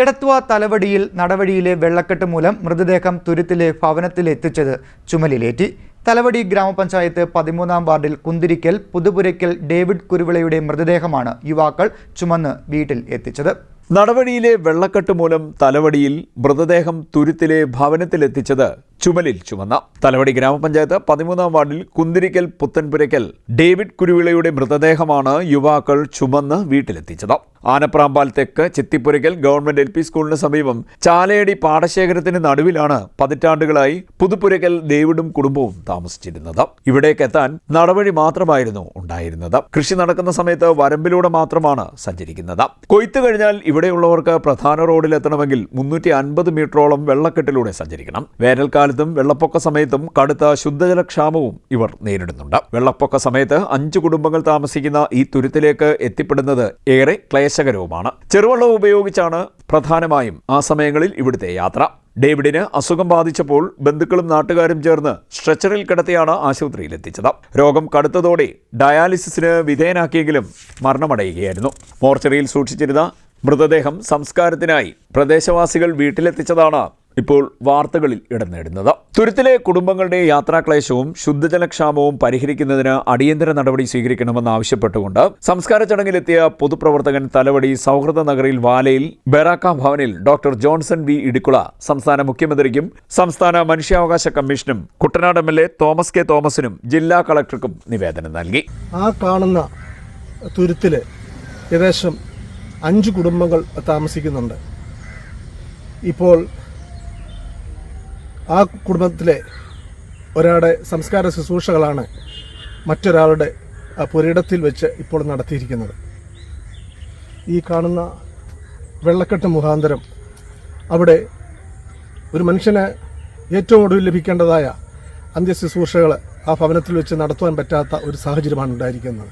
എടത്വ തലവടിയിൽ നടവഴിയിലെ വെള്ളക്കെട്ട് മൂലം മൃതദേഹം തുരുത്തിലെ ഭവനത്തിലെത്തിച്ചത് ചുമലിലേറ്റി. തലവടി ഗ്രാമപഞ്ചായത്ത് പതിമൂന്നാം വാർഡിൽ കുന്തിരിക്കൽ പുതുപുരയ്ക്കൽ ഡേവിഡ് കുരുവിളയുടെ മൃതദേഹമാണ് യുവാക്കൾ ചുമന്ന് വീട്ടിൽ എത്തിച്ചത്. നടവഴിയിലെ വെള്ളക്കെട്ട് മൂലം തലവടിയിൽ മൃതദേഹം തുരുത്തിലെ ഭവനത്തിലെത്തിച്ചത് ചുമലിൽ ചുമന്ന തലവടി ഗ്രാമപഞ്ചായത്ത് പതിമൂന്നാം വാർഡിൽ കുന്തിരിക്കൽ പുത്തൻപുരയ്ക്കൽ ഡേവിഡ് കുരുവിളയുടെ മൃതദേഹമാണ് യുവാക്കൾ ചുമന്ന് വീട്ടിലെത്തിച്ചത്. ആനപ്രാമ്പാൽ തെക്ക് ചെത്തിപ്പുരയ്ക്കൽ ഗവൺമെന്റ് എൽ പി സ്കൂളിന് സമീപം ചാലയടി പാടശേഖരത്തിന് നടുവിലാണ് പതിറ്റാണ്ടുകളായി പുതുപ്പുരയ്ക്കൽ ഡേവിഡും കുടുംബവും താമസിച്ചിരുന്നത്. ഇവിടേക്ക് എത്താൻ നടവഴി മാത്രമായിരുന്നു ഉണ്ടായിരുന്നത്. കൃഷി നടക്കുന്ന സമയത്ത് വരമ്പിലൂടെ മാത്രമാണ് സഞ്ചരിക്കുന്നത്. കൊയ്ത്ത് കഴിഞ്ഞാൽ ഇവിടെയുള്ളവർക്ക് പ്രധാന റോഡിലെത്തണമെങ്കിൽ മുന്നൂറ്റി അൻപത് മീറ്ററോളം വെള്ളക്കെട്ടിലൂടെ സഞ്ചരിക്കണം. വേനൽക്കാലത്തും വെള്ളപ്പൊക്ക സമയത്തും കടുത്ത ശുദ്ധജലക്ഷാമവും ഇവർ നേരിടുന്നുണ്ട്. വെള്ളപ്പൊക്ക സമയത്ത് അഞ്ച് കുടുംബങ്ങൾ താമസിക്കുന്ന ഈ തുരുത്തിലേക്ക് എത്തിപ്പെടുന്നത് ഏറെ ക്ലേശകരവുമാണ്. ചെറുവള്ളം ഉപയോഗിച്ചാണ് പ്രധാനമായും ആ സമയങ്ങളിൽ ഇവിടുത്തെ യാത്ര. ഡേവിഡിന് അസുഖം ബാധിച്ചപ്പോൾ ബന്ധുക്കളും നാട്ടുകാരും ചേർന്ന് സ്ട്രെച്ചറിൽ കിടത്തിയാണ് ആശുപത്രിയിൽ എത്തിച്ചത്. രോഗം കടുത്തതോടെ ഡയാലിസിസിന് വിധേയനാക്കിയെങ്കിലും മരണമടയുകയായിരുന്നു. മോർച്ചറിയിൽ സൂക്ഷിച്ചിരുന്ന മൃതദേഹം സംസ്കാരത്തിനായി പ്രദേശവാസികൾ വീട്ടിലെത്തിച്ചതാണ് ഇപ്പോൾ വാർത്തകളിൽ ഇടം നേടുന്നത്. തുരുത്തിലെ കുടുംബങ്ങളുടെ യാത്രാക്ലേശവും ശുദ്ധജലക്ഷാമവും പരിഹരിക്കുന്നതിന് അടിയന്തര നടപടി സ്വീകരിക്കണമെന്ന് ആവശ്യപ്പെട്ടുകൊണ്ട് സംസ്കാര ചടങ്ങിലെത്തിയ പൊതുപ്രവർത്തകൻ തലവടി സൗഹൃദ നഗറിൽ വാലയിൽ ബെറാക്ക ഭവനിൽ ഡോക്ടർ ജോൺസൺ വി ഇടുക്കുള സംസ്ഥാന മുഖ്യമന്ത്രിക്കും സംസ്ഥാന മനുഷ്യാവകാശ കമ്മീഷനും Kuttanad M L A Thomas K തോമസിനും ജില്ലാ കളക്ടർക്കും നിവേദനം നൽകി. ആ കാണുന്ന തുരുത്തിലെ ഏകദേശം അഞ്ച് കുടുംബങ്ങൾ താമസിക്കുന്നുണ്ട്. ഇപ്പോൾ ആ കുടുംബത്തിലെ ഒരാളുടെ സംസ്കാര ശുശ്രൂഷകളാണ് മറ്റൊരാളുടെ പുരയിടത്തിൽ വെച്ച് ഇപ്പോൾ നടത്തിയിരിക്കുന്നത്. ഈ കാണുന്ന വെള്ളക്കെട്ട് മുഖാന്തരം അവിടെ ഒരു മനുഷ്യന് ഏറ്റവും ഒടുവിൽ ലഭിക്കേണ്ടതായ അന്ത്യശുശ്രൂഷകൾ ആ ഭവനത്തിൽ വെച്ച് നടത്തുവാൻ പറ്റാത്ത ഒരു സാഹചര്യമാണ് ഉണ്ടായിരിക്കുന്നത്